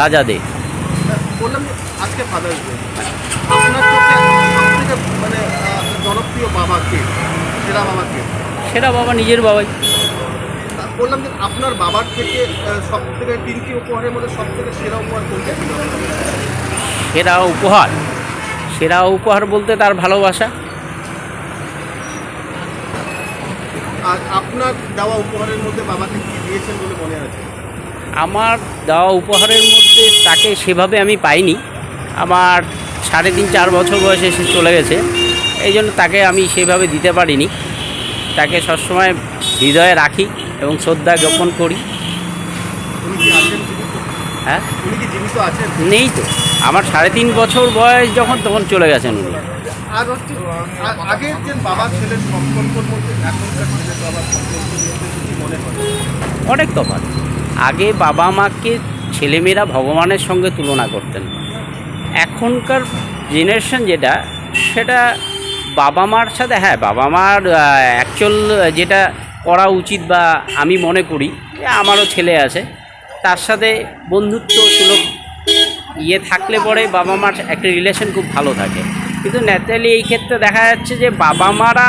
রাজা দে। বললাম আজকে ফাদার্স ডে আপনার চোখে সবথেকে মানে জনপ্রিয় বাবা কে? সেরা বাবা কে? সেটা বাবা নিজের বাবাই। বললাম যে আপনার বাবার থেকে সব থেকে তিনটি উপহারের মধ্যে সব থেকে সেরা উপহার কোনটা? সেরা উপহার? সেরা উপহার বলতে তার ভালোবাসা। আর আপনার দেওয়া উপহারের মধ্যে বাবাকে কি দিয়েছেন বলে মনে আছে? আমার দেওয়া উপহারের মধ্যে তাকে সেভাবে আমি পাইনি। আমার সাড়ে তিন চার বছর বয়সে সে চলে গেছে। এই জন্য তাকে আমি সেভাবে দিতে পারিনি। তাকে সবসময় হৃদয়ে রাখি এবং শ্রদ্ধা জ্ঞাপন করি। হ্যাঁ? নেই তো। আমার সাড়ে তিন বছর বয়স যখন তখন চলে গেছেন উনি। অনেক তফাৎ। আগে বাবা মাকে ছেলেমেয়েরা ভগবানের সঙ্গে তুলনা করতেন। এখনকার জেনারেশন যেটা, সেটা বাবা মার সাথে হ্যাঁ বাবা মার অ্যাকচুয়াল যেটা করা উচিত বা আমি মনে করি আমারও ছেলে আছে, তার সাথে বন্ধুত্ব সুলভ ইয়ে থাকলে পরে বাবা মার একটা রিলেশন খুব ভালো থাকে। কিন্তু ন্যাচারালি এই ক্ষেত্রে দেখা যাচ্ছে যে বাবা মারা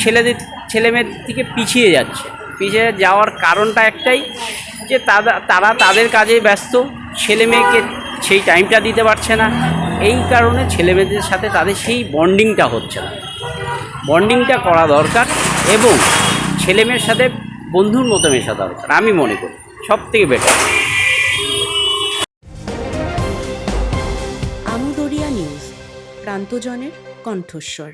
ছেলেদের, ছেলেমেয়ের থেকে পিছিয়ে যাচ্ছে। পিছিয়ে যাওয়ার কারণটা একটাই যে তারা তারা তাদের কাজে ব্যস্ত, ছেলে মেয়েকে সেই টাইমটা দিতে পারছে না। এই কারণে ছেলে মেয়েদের সাথে তাদের সেই বন্ডিংটা হচ্ছে না। বন্ডিংটা করা দরকার এবং ছেলে মেয়ের সাথে বন্ধুর মতো মেশা দরকার, আমি মনে করি। সব থেকে বেটার আমুদরিয়া নিউজ, প্রান্তজনের কণ্ঠস্বর।